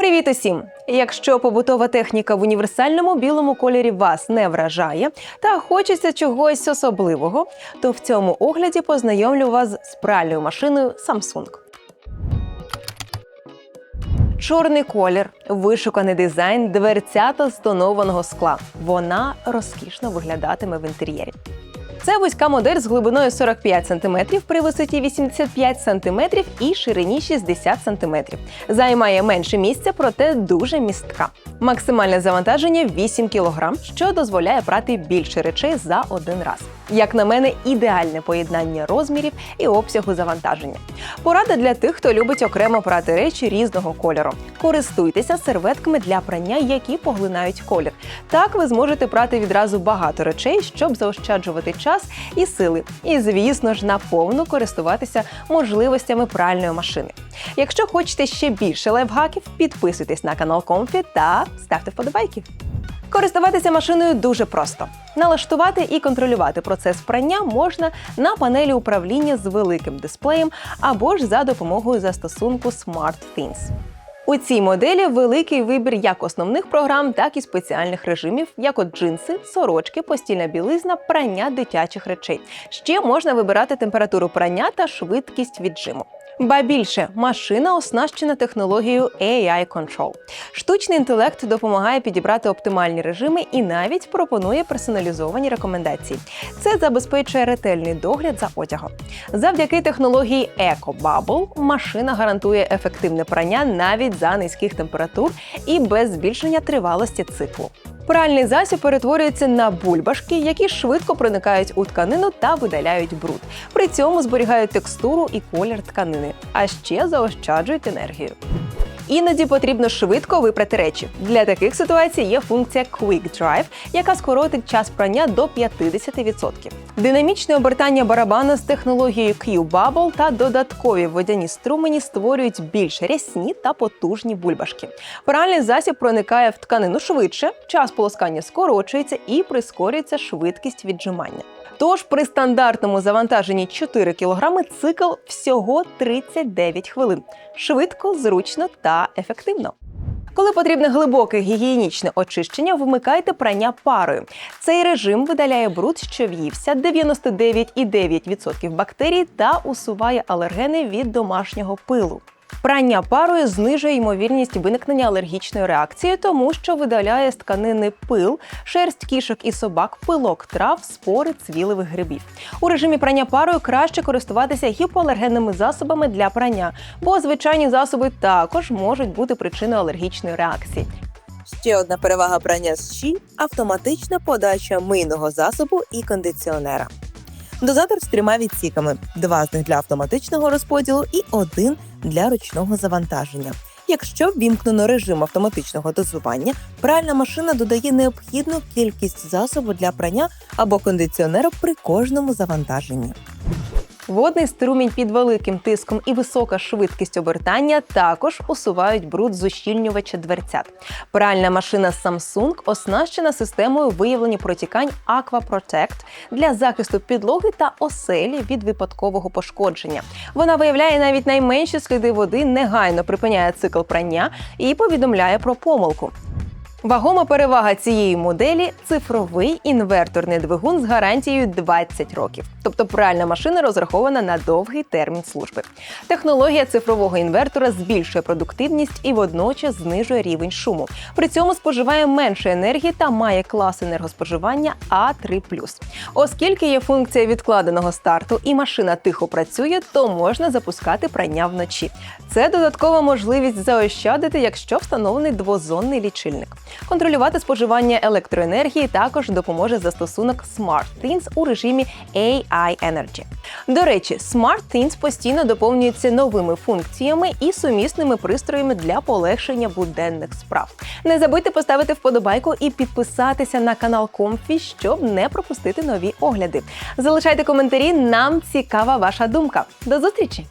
Привіт усім! Якщо побутова техніка в універсальному білому кольорі вас не вражає та хочеться чогось особливого, то в цьому огляді познайомлю вас з пральною машиною Samsung. Чорний колір, вишуканий дизайн, дверцята з тонованого скла. Вона розкішно виглядатиме в інтер'єрі. Це вузька модель з глибиною 45 см при висоті 85 см і ширині 60 см. Займає менше місця, проте дуже містка. Максимальне завантаження 8 кг, що дозволяє прати більше речей за один раз. Як на мене, ідеальне поєднання розмірів і обсягу завантаження. Порада для тих, хто любить окремо прати речі різного кольору. Користуйтеся серветками для прання, які поглинають колір. Так ви зможете прати відразу багато речей, щоб заощаджувати час і сили. І, звісно ж, наповну користуватися можливостями пральної машини. Якщо хочете ще більше лайфхаків, підписуйтесь на канал Комфі та ставте вподобайки. Користуватися машиною дуже просто. Налаштувати і контролювати процес прання можна на панелі управління з великим дисплеєм або ж за допомогою застосунку SmartThings. У цій моделі великий вибір як основних програм, так і спеціальних режимів, як от джинси, сорочки, постільна білизна, прання дитячих речей. Ще можна вибирати температуру прання та швидкість віджиму. Ба більше машина оснащена технологією AI Control. Штучний інтелект допомагає підібрати оптимальні режими і навіть пропонує персоналізовані рекомендації. Це забезпечує ретельний догляд за одягом. Завдяки технології EcoBubble машина гарантує ефективне прання навіть за низьких температур і без збільшення тривалості циклу. Пральний засіб перетворюється на бульбашки, які швидко проникають у тканину та видаляють бруд. При цьому зберігають текстуру і колір тканини, а ще заощаджують енергію. Іноді потрібно швидко випрати речі. Для таких ситуацій є функція Quick Drive, яка скоротить час прання до 50%. Динамічне обертання барабана з технологією Q-Bubble та додаткові водяні струмені створюють більш рясні та потужні бульбашки. Пральний засіб проникає в тканину швидше, час полоскання скорочується і прискорюється швидкість віджимання. Тож при стандартному завантаженні 4 кг цикл всього 39 хвилин. Швидко, зручно та ефективно. Коли потрібне глибоке гігієнічне очищення, вмикайте прання парою. Цей режим видаляє бруд, що в'ївся 99,9% бактерій та усуває алергени від домашнього пилу. Прання парою знижує ймовірність виникнення алергічної реакції, тому що видаляє з тканини пил, шерсть кішок і собак, пилок трав, спори цвілевих грибів. У режимі прання парою краще користуватися гіпоалергенними засобами для прання, бо звичайні засоби також можуть бути причиною алергічної реакції. Ще одна перевага прання з щі – автоматична подача мийного засобу і кондиціонера. Дозатор з трьома відсіками: два з них для автоматичного розподілу і один для ручного завантаження. Якщо ввімкнено режим автоматичного дозування, пральна машина додає необхідну кількість засобу для прання або кондиціонера при кожному завантаженні. Водний струмінь під великим тиском і висока швидкість обертання також усувають бруд з ущільнювача дверцят. Пральна машина Samsung оснащена системою виявлення протікань Aqua Protect для захисту підлоги та оселі від випадкового пошкодження. Вона виявляє навіть найменші сліди води, негайно припиняє цикл прання і повідомляє про помилку. Вагома перевага цієї моделі цифровий інверторний двигун з гарантією 20 років. Тобто пральна машина розрахована на довгий термін служби. Технологія цифрового інвертора збільшує продуктивність і водночас знижує рівень шуму. При цьому споживає менше енергії та має клас енергоспоживання А3+. Оскільки є функція відкладеного старту і машина тихо працює, то можна запускати прання вночі. Це додаткова можливість заощадити, якщо встановлений двозонний лічильник. Контролювати споживання електроенергії також допоможе застосунок SmartThings у режимі AI Energy. До речі, SmartThings постійно доповнюється новими функціями і сумісними пристроями для полегшення буденних справ. Не забудьте поставити вподобайку і підписатися на канал Комфі, щоб не пропустити нові огляди. Залишайте коментарі, нам цікава ваша думка. До зустрічі!